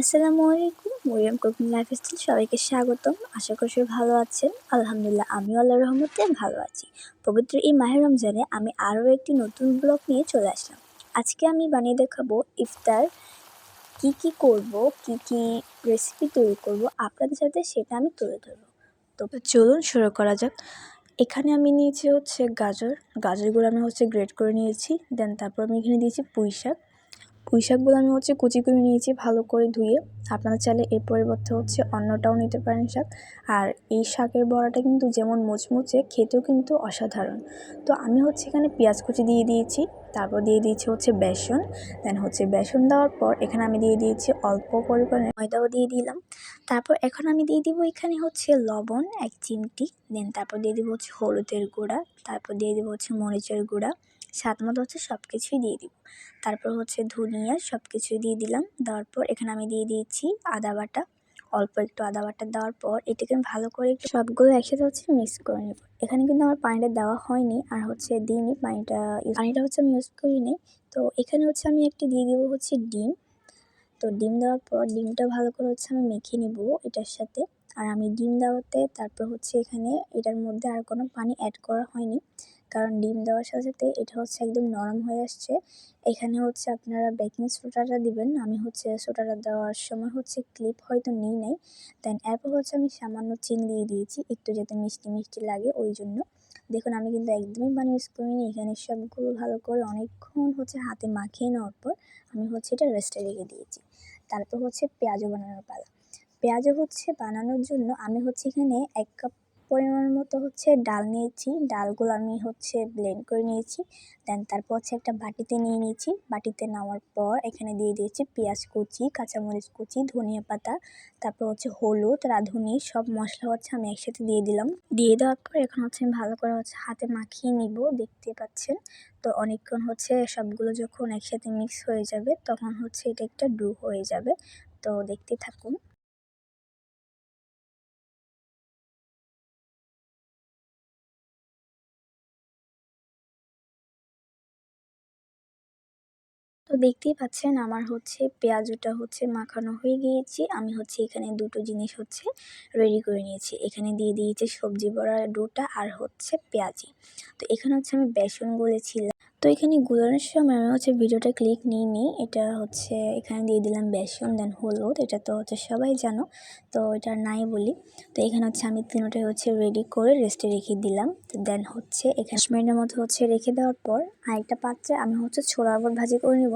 আসসালামু আলাইকুম, Mariam cooking life style সবাইকে স্বাগতম। আশা করি সবাই ভালো আছেন। আলহামদুলিল্লাহ আমি আল্লাহ রহমতে ভালো আছি। পবিত্র এই মাহের রমজানে আমি আরও একটি নতুন ব্লগ নিয়ে চলে আসলাম। আজকে আমি বানিয়ে দেখাবো ইফতার, কি কি করব, কি কি রেসিপি তৈরি করব, আপনাদের সাথে সেটা আমি তুলে ধরবো। তো চলুন শুরু করা যাক। এখানে আমি নিয়েছি হচ্ছে গাজর। গাজরগুলো আমি হচ্ছে গ্রেড করে নিয়েছি দেন তারপর আমি এখানে দিয়েছি পুঁই শাক পুঁই শাকগুলো আমি হচ্ছে কুচি করে নিয়েছি ভালো করে ধুয়ে। আপনারা চাইলে এর পরিবর্তে হচ্ছে অন্যটাও নিতে পারেন শাক। আর এই শাকের বড়াটা কিন্তু যেমন মুচমুচে, খেতেও কিন্তু অসাধারণ। তো আমি হচ্ছে এখানে পেঁয়াজ কুচি দিয়ে দিয়েছি, তারপর দিয়ে দিয়েছি হচ্ছে বেসন। দেন হচ্ছে বেসন দেওয়ার পর এখানে আমি দিয়ে দিয়েছি অল্প পরিমাণে ময়দাও দিয়ে দিলাম। তারপর এখন আমি দিয়ে দিব এখানে হচ্ছে লবণ, এক চিমটি। দেন তারপর দিয়ে দিব হচ্ছে হলুদের গুঁড়া, তারপর দিয়ে দিব হচ্ছে মরিচের গুঁড়া। স্বাদ মতো হচ্ছে সব কিছুই দিয়ে দিব। তারপর হচ্ছে ধনিয়া সব কিছুই দিয়ে দিলাম। দেওয়ার পর এখানে আমি দিয়ে দিয়েছি আদা বাটা। অল্প একটু আদা বাটা দেওয়ার পর এটাকে আমি ভালো করে একটু সবগুলো একসাথে হচ্ছে মিক্স করে নেব। এখানে কিন্তু আমার পানিটা দেওয়া হয়নি আর হচ্ছে দিইনি, পানিটা পানিটা হচ্ছে আমি ইউজ করিনি তো এখানে হচ্ছে আমি একটি দিয়ে দেবো হচ্ছে ডিম। তো ডিম দেওয়ার পর ডিমটা ভালো করে হচ্ছে আমি মেখে নেব এটার সাথে। আর আমি ডিম দেওয়াতে তারপর হচ্ছে এখানে এটার মধ্যে আর কোনো পানি অ্যাড করা হয়নি। কারণ ডিম দেওয়ার সাথে সাথে এটা হচ্ছে একদম নরম হয়ে আসছে। এখানে হচ্ছে আপনারা বেকিং সোডাটা দিবেন। আমি হচ্ছে সোডাটা দেওয়ার সময় হচ্ছে ক্লিপ হয়তো নিই নাই। দেন এরপর হচ্ছে আমি সামান্য চিনি দিয়ে দিয়েছি। একটু যাতে মিষ্টি মিষ্টি লাগে ওই জন্য। দেখুন, আমি কিন্তু একদমই পানি ইউজ করিনি। এখানে সবগুলো ভালো করে অনেকক্ষণ হচ্ছে হাতে মাখিয়ে নেওয়ার পর আমি হচ্ছে এটা রেস্টে রেখে দিয়েছি। তারপর হচ্ছে পেঁয়াজও বানানোর পালা। পেঁয়াজও হচ্ছে বানানোর জন্য আমি হচ্ছে এখানে এক কাপ পরিমাণ মতো হচ্ছে ডাল নিয়েছি। ডালগুলো আমি হচ্ছে ব্লেন্ড করে নিয়েছি। দেন তারপর হচ্ছে একটা বাটিতে নিয়ে নিয়েছি। বাটিতে নেওয়ার পর এখানে দিয়ে দিয়েছি পেঁয়াজ কুচি, কাঁচামরিচ কুচি, ধনিয়া পাতা, তারপর হচ্ছে হলুদ, রাঁধুনি, সব মশলা হচ্ছে আমি একসাথে দিয়ে দিলাম। দিয়ে দেওয়ার পর এখন হচ্ছে আমি ভালো করে হচ্ছে হাতে মাখিয়ে নিব, দেখতে পাচ্ছেন? তো অনেকক্ষণ হচ্ছে সবগুলো যখন একসাথে মিক্স হয়ে যাবে, তখন হচ্ছে এটা একটা ডু হয়ে যাবে। তো দেখতে থাকুন। তো দেখতেই পাচ্ছেন আমার হচ্ছে পেঁয়াজটা হচ্ছে মাখানো হয়ে গিয়েছি। আমি হচ্ছে এখানে দুটো জিনিস হচ্ছে রেডি করে নিয়েছি। এখানে দিয়ে দিয়েছি সবজি বড়া, ডোটা আর হচ্ছে পেঁয়াজি। তো এখানে হচ্ছে আমি বেসন গলেছিলাম। তো এখানে গুলানোর সময় আমি হচ্ছে ভিডিওটা ক্লিক নিইনি। এটা হচ্ছে এখানে দিয়ে দিলাম বেসন দেন হলুদ, এটা তো হচ্ছে সবাই জানো, তো এটা নাই বলি। তো এখানে হচ্ছে আমি তিনোটাই হচ্ছে রেডি করে রেস্টে রেখে দিলাম। তো দেন হচ্ছে এখানে মিনিটের মতো হচ্ছে রেখে দেওয়ার পর আরেকটা পাত্রে আমি হচ্ছে ছোলার বট ভাজি করে নেব।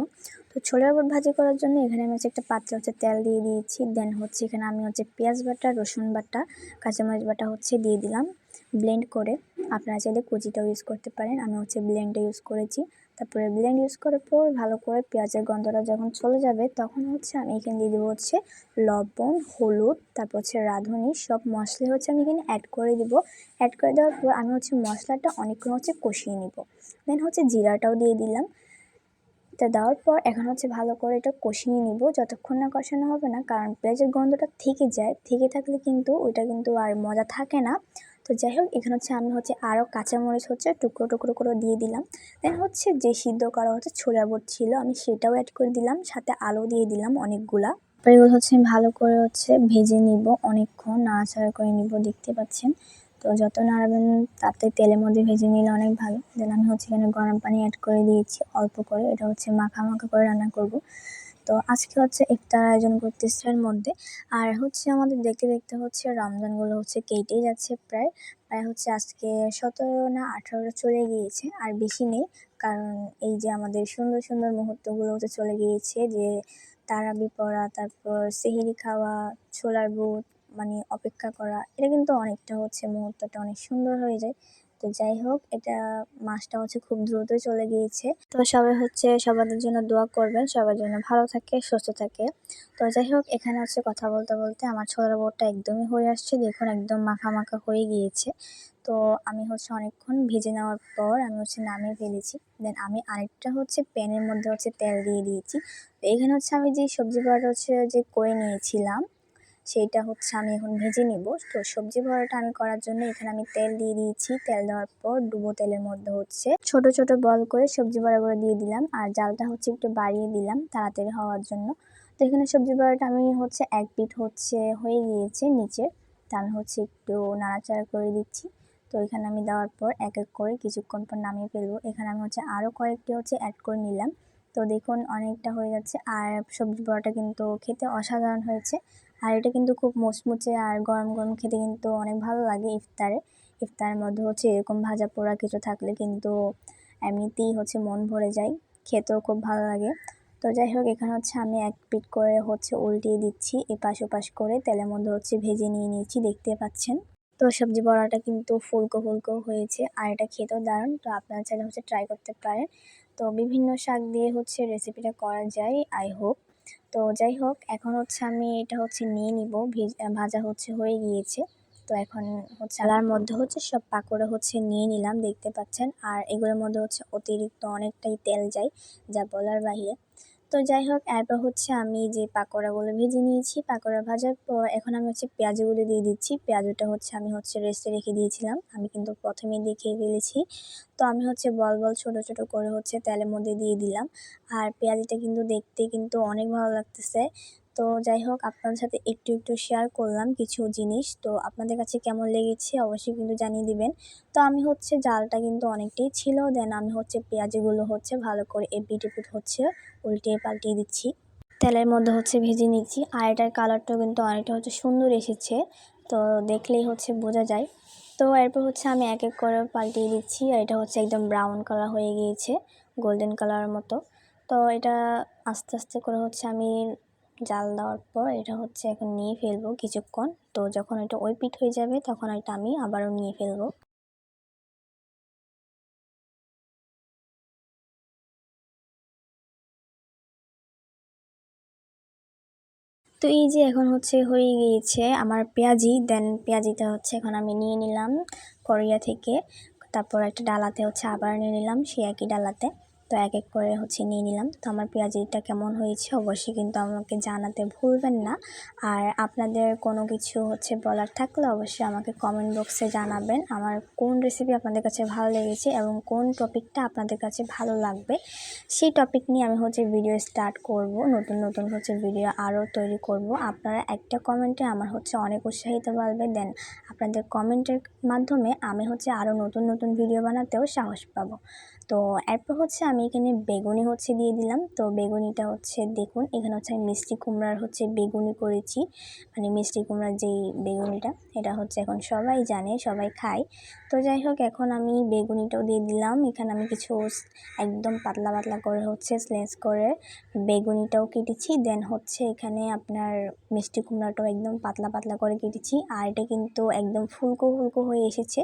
তো ছোলার বট ভাজি করার জন্য এখানে আমি হচ্ছে একটা পাত্রে হচ্ছে তেল দিয়ে দিয়েছি। দেন হচ্ছে এখানে আমি হচ্ছে পেঁয়াজ বাটা, রসুন বাটা, কাঁচামরিচ বাটা হচ্ছে দিয়ে দিলাম। ব্লেন্ড করে আপনারা চাইলে কুচিটাও ইউজ করতে পারেন। আমি হচ্ছে ব্লেন্ডটা ইউজ করেছি। তারপরে ব্লেন্ড ইউজ করার পর ভালো করে পেঁয়াজের গন্ধটা যখন চলে যাবে, তখন হচ্ছে আমি এখানে দিয়ে দেবো হচ্ছে লবণ, হলুদ, তারপর হচ্ছে রাঁধুনি, সব মশলা হচ্ছে আমি এখানে অ্যাড করে দিব। অ্যাড করে দেওয়ার পর আমি হচ্ছে মশলাটা অনেকক্ষণ হচ্ছে কষিয়ে নিব। দেন হচ্ছে জিরাটাও দিয়ে দিলাম। এটা দেওয়ার পর এখন হচ্ছে ভালো করে এটা কষিয়ে নিব। যতক্ষণ না কষানো হবে না, কারণ পেঁয়াজের গন্ধটা থেকে যায়, থেকে থাকলে কিন্তু ওইটা কিন্তু আর মজা থাকে না। তো যাই হোক, এখানে হচ্ছে আমি হচ্ছে আরও কাঁচামরিচ হচ্ছে টুকরো টুকরো করে দিয়ে দিলাম। দেন হচ্ছে যে সিদ্ধ করা হচ্ছে ছোলা বট ছিল, আমি সেটাও অ্যাড করে দিলাম, সাথে আলু দিয়ে দিলাম অনেকগুলা। এগুলো হচ্ছে ভালো করে হচ্ছে ভেজে নিব, অনেকক্ষণ নাড়াচাড়া করে নিব, দেখতে পাচ্ছেন। তো যত নাড়াবেন, তাতে তেলের মধ্যে ভেজে নিলে অনেক ভালো। দেন আমি হচ্ছে এখানে গরম পানি অ্যাড করে দিয়েছি অল্প করে। এটা হচ্ছে মাখা মাখা করে রান্না করব। তো আজকে হচ্ছে ইফতার আয়োজন করতেছে এর মধ্যে। আর হচ্ছে আমাদের দেখতে দেখতে হচ্ছে রমজানগুলো হচ্ছে কেটেই যাচ্ছে প্রায়। প্রায় হচ্ছে আজকে সতেরো না আঠারো চলে গিয়েছে, আর বেশি নেই। কারণ এই যে আমাদের সুন্দর সুন্দর মুহূর্তগুলো হচ্ছে চলে গিয়েছে যে তারাবি পড়া, তারপর সেহেরি খাওয়া, ছোলার বুট মানে অপেক্ষা করা, এটা কিন্তু অনেকটা হচ্ছে মুহূর্তটা অনেক সুন্দর হয়ে যায়। তো যাই হোক, এটা মাসটা হচ্ছে খুব দ্রুতই চলে গিয়েছে। তো সবাই হচ্ছে সবাদের জন্য দোয়া করবেন, সবার জন্য ভালো থাকে, সুস্থ থাকে। তো যাই হোক, এখানে হচ্ছে কথা বলতে বলতে আমার ছোলার বোর্ডটা একদমই হয়ে আসছে, দেখুন একদম মাখা মাখা হয়ে গিয়েছে। তো আমি হচ্ছে অনেকক্ষণ ভেজে নেওয়ার পর আমি হচ্ছে নামিয়ে ফেলেছি। দেন আমি আরেকটা হচ্ছে প্যানের মধ্যে হচ্ছে তেল দিয়ে দিয়েছি। তো এখানে হচ্ছে আমি যে সবজি বড়াটা হচ্ছে যে করে নিয়েছিলাম সেইটা হচ্ছে আমি এখন ভেজে নিব। তো সবজি বড়াটা আমি করার জন্য এখানে আমি তেল দিয়ে দিয়েছি। তেল দেওয়ার পর ডুবো তেলের মধ্যে হচ্ছে ছোট ছোট বল করে সবজি বড়াগুলো দিয়ে দিলাম। আর জালটা হচ্ছে একটু বাড়িয়ে দিলাম তাড়াতাড়ি হওয়ার জন্য। তো এখানে সবজি বড়াটা আমি হচ্ছে এক পিঠ হচ্ছে হয়ে গিয়েছে নিচে তা আমি হচ্ছে একটু নাড়াচাড়া করে দিচ্ছি। তো এখানে আমি দেওয়ার পর এক এক করে কিছুক্ষণ পর নামিয়ে ফেলব। এখানে আমি হচ্ছে আরও কয়েকটি হচ্ছে অ্যাড করে নিলাম। তো দেখুন অনেকটা হয়ে যাচ্ছে আর সবজি বড়াটা কিন্তু খেতে অসাধারণ হয়েছে। আর এটা কিন্তু খুব মুচমুচে আর গরম গরম খেতে কিন্তু অনেক ভালো লাগে ইফতারে। ইফতারের মধ্যে হচ্ছে এরকম ভাজা পোড়া কিছু থাকলে কিন্তু এমনিতেই হচ্ছে মন ভরে যায়, খেতেও খুব ভালো লাগে। তো যাই হোক, এখানে হচ্ছে আমি এক পিট করে হচ্ছে উল্টিয়ে দিচ্ছি এপাশ ওপাশ করে, তেলের মধ্যে হচ্ছে ভেজে নিয়ে নিয়েছি, দেখতে পাচ্ছেন। তো সবজি বড়াটা কিন্তু ফুলকো ফুলকো হয়েছে আর এটা খেতেও দারুণ, তো আপনারা চাইলে হচ্ছে ট্রাই করতে পারেন। তো বিভিন্ন শাক দিয়ে হচ্ছে রেসিপিটা করা যায় আই হোপ তো যাই হোক, এখন হচ্ছে আমি এটা হচ্ছে নিয়ে নিব। ভাজা হচ্ছে হয়ে গিয়েছে। তো এখন হচ্ছে আলার মধ্যে হচ্ছে সব পাকোড়া হচ্ছে নিয়ে নিলাম, দেখতে পাচ্ছেন। আর এগুলোর মধ্যে হচ্ছে অতিরিক্ত অনেকটাই তেল যায়, যা বলার বাহিরে। তো যাই হোক, এরপর হচ্ছে আমি যে পাকোড়াগুলো ভেজে নিয়েছি, পাকোড়া ভাজার পর এখন আমি হচ্ছে পেঁয়াজগুলো দিয়ে দিচ্ছি। পেঁয়াজটা হচ্ছে আমি হচ্ছে রেস্টে রেখে দিয়েছিলাম। আমি কিন্তু প্রথমেই দেখিয়ে ফেলেছি। তো আমি হচ্ছে বল বল ছোট ছোট করে হচ্ছে তেলের মধ্যে দিয়ে দিলাম। আর পেঁয়াজটা কিন্তু দেখতে কিন্তু অনেক ভালো লাগতেছে। তো যাই হোক আপনাদের সাথে একটু একটু শেয়ার করলাম কিছু জিনিস। তো আপনাদের কাছে কেমন লেগেছে অবশ্যই কিন্তু জানিয়ে দিবেন। তো আমি হচ্ছে জালটা কিন্তু অনেকটাই ছিল দেন আমি হচ্ছে পেঁয়াজগুলো হচ্ছে ভালো করে এপিট এপিট হচ্ছে উল্টিয়ে পাল্টিয়ে দিচ্ছি। তেলের মধ্যে হচ্ছে ভেজে নিচ্ছি। আর এটার কালারটাও কিন্তু অনেকটা হচ্ছে সুন্দর এসেছে। তো দেখলেই হচ্ছে বোঝা যায়। তো এরপর হচ্ছে আমি এক এক করে পাল্টিয়ে দিচ্ছি। আর এটা হচ্ছে একদম ব্রাউন কালার হয়ে গিয়েছে গোল্ডেন কালারের মতো। তো এটা আস্তে আস্তে করে হচ্ছে আমি জাল দেওয়ার পর এটা হচ্ছে এখন নিয়ে ফেলব কিছুক্ষণ। তো যখন এটা ওই পিঠ হয়ে যাবে, তখন এটা আমি আবারও নিয়ে ফেলব। তো এই যে এখন হচ্ছে হয়ে গিয়েছে আমার পেঁয়াজি। দেন পেঁয়াজিটা হচ্ছে এখন আমি নিয়ে নিলাম কোরিয়া থেকে। তারপর একটা ডালাতে হচ্ছে আবার নিয়ে নিলাম সে একই ডালাতে। তো এক এক করে হচ্ছে নিয়ে নিলাম। তো আমার পেঁয়াজিটা কেমন হয়েছে অবশ্যই কিন্তু আমাকে জানাতে ভুলবেন না। আর আপনাদের কোনো কিছু হচ্ছে বলার থাকলে অবশ্যই আমাকে কমেন্ট বক্সে জানাবেন। আমার কোন রেসিপি আপনাদের কাছে ভালো লেগেছে এবং কোন টপিকটা আপনাদের কাছে ভালো লাগবে, সেই টপিক নিয়ে আমি হচ্ছে ভিডিও স্টার্ট করব। নতুন নতুন হচ্ছে ভিডিও আরও তৈরি করব। আপনারা একটা কমেন্টে আমার হচ্ছে অনেক উৎসাহিত বাড়বে। দেন আপনাদের কমেন্টের মাধ্যমে আমি হচ্ছে আরও নতুন নতুন ভিডিও বানাতেও সাহস পাবো। তো এরপর হচ্ছে আমি এখানে বেগুনি হচ্ছে দিয়ে দিলাম। তো বেগুনিটা হচ্ছে দেখুন, এখানে হচ্ছে আমি মিষ্টি কুমড়ার হচ্ছে বেগুনি করেছি। মানে মিষ্টি কুমড়ার যেই বেগুনিটা, এটা হচ্ছে এখন সবাই জানে, সবাই খায়। তো যাই হোক, এখন আমি বেগুনিটাও দিয়ে দিলাম। এখানে আমি কিছু একদম পাতলা পাতলা করে হচ্ছে স্লেস করে বেগুনিটাও কেটেছি। দেন হচ্ছে এখানে আপনার মিষ্টি কুমড়াটাও একদম পাতলা পাতলা করে কেটেছি। আর এটা কিন্তু একদম ফুলকো ফুলকো হয়ে এসেছে।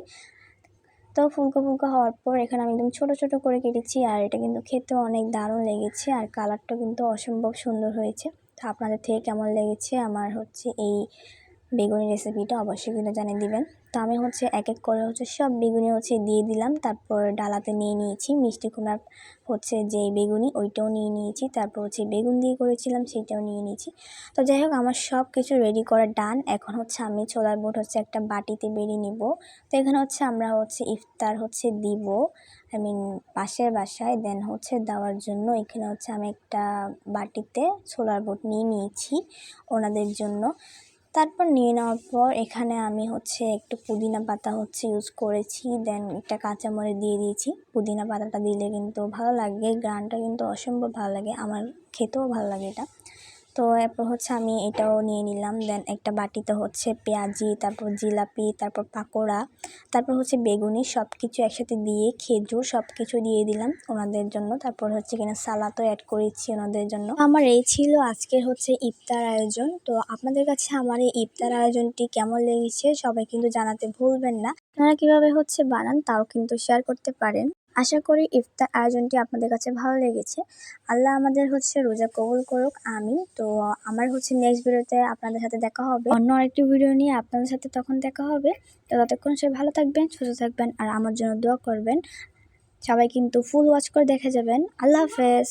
তো ফুলকো ফুলকো হওয়ার পর এখানে আমি একদম ছোটো ছোটো করে কেটেছি আর এটা কিন্তু খেতে অনেক দারুণ লেগেছে আর কালারটা কিন্তু অসম্ভব সুন্দর হয়েছে। তো আপনাদের থেকে কেমন লেগেছে? আমার হচ্ছে এই বেগুনি রেসিপিটা অবশ্যই কিন্তু জানিয়ে দিবেন। তো আমি হচ্ছে এক এক করে হচ্ছে সব বেগুনি হচ্ছে দিয়ে দিলাম। তারপর ডালাতে নিয়ে নিয়েছি মিষ্টি কুমড়ার হচ্ছে যে বেগুনি, ওইটাও নিয়ে নিয়েছি। তারপর হচ্ছে বেগুন দিয়ে করেছিলাম সেইটাও নিয়ে নিয়েছি। তো যাই হোক, আমার সব কিছু রেডি করা ডান এখন হচ্ছে আমি ছোলার বোট হচ্ছে একটা বাটিতে বেরিয়ে নিব। তো এখানে হচ্ছে আমরা হচ্ছে ইফতার হচ্ছে দিব। আই মিন পাশের বাসায় দেন হচ্ছে দেওয়ার জন্য এখানে হচ্ছে আমি একটা বাটিতে ছোলার বোট নিয়ে নিয়েছি ওনাদের জন্য। তারপর নিয়ে নেওয়ার পর এখানে আমি হচ্ছে একটু পুদিনা পাতা হচ্ছে ইউজ করেছি। দেন একটা কাঁচামরিচ দিয়ে দিয়েছি। পুদিনা পাতাটা দিলে কিন্তু ভালো লাগে গ্রানটা কিন্তু অসম্ভব ভালো লাগে, আমার খেতেও ভালো লাগে এটা। তো এরপর হচ্ছে আমি এটাও নিয়ে নিলাম। দেন একটা বাটিতে হচ্ছে পেঁয়াজি, তারপর জিলাপি, তারপর পাকোড়া, তারপর হচ্ছে বেগুনি সব কিছু একসাথে দিয়ে খেজুর সব কিছু দিয়ে দিলাম ওনাদের জন্য। তারপর হচ্ছে কিনা সালাদও অ্যাড করেছি ওনাদের জন্য। আমার এই ছিল আজকের হচ্ছে ইফতার আয়োজন। তো আপনাদের কাছে আমার এই ইফতার আয়োজনটি কেমন লেগেছে সবাই কিন্তু জানাতে ভুলবেন না। আপনারা কীভাবে হচ্ছে বানান তাও কিন্তু শেয়ার করতে পারেন। আশা করি ইফতার আয়োজনটি আপনাদের কাছে ভালো লেগেছে। আল্লাহ আমাদের হচ্ছে রোজা কবুল করুক আমি তো আমার হচ্ছে নেক্সট ভিডিওতে আপনাদের সাথে দেখা হবে। অন্য আরেকটি ভিডিও নিয়ে আপনাদের সাথে তখন দেখা হবে। তো ততক্ষণ সে ভালো থাকবেন, সুস্থ থাকবেন, আর আমার জন্য দোয়া করবেন। সবাই কিন্তু ফুল ওয়াচ করে দেখে যাবেন। আল্লাহ হাফেজ।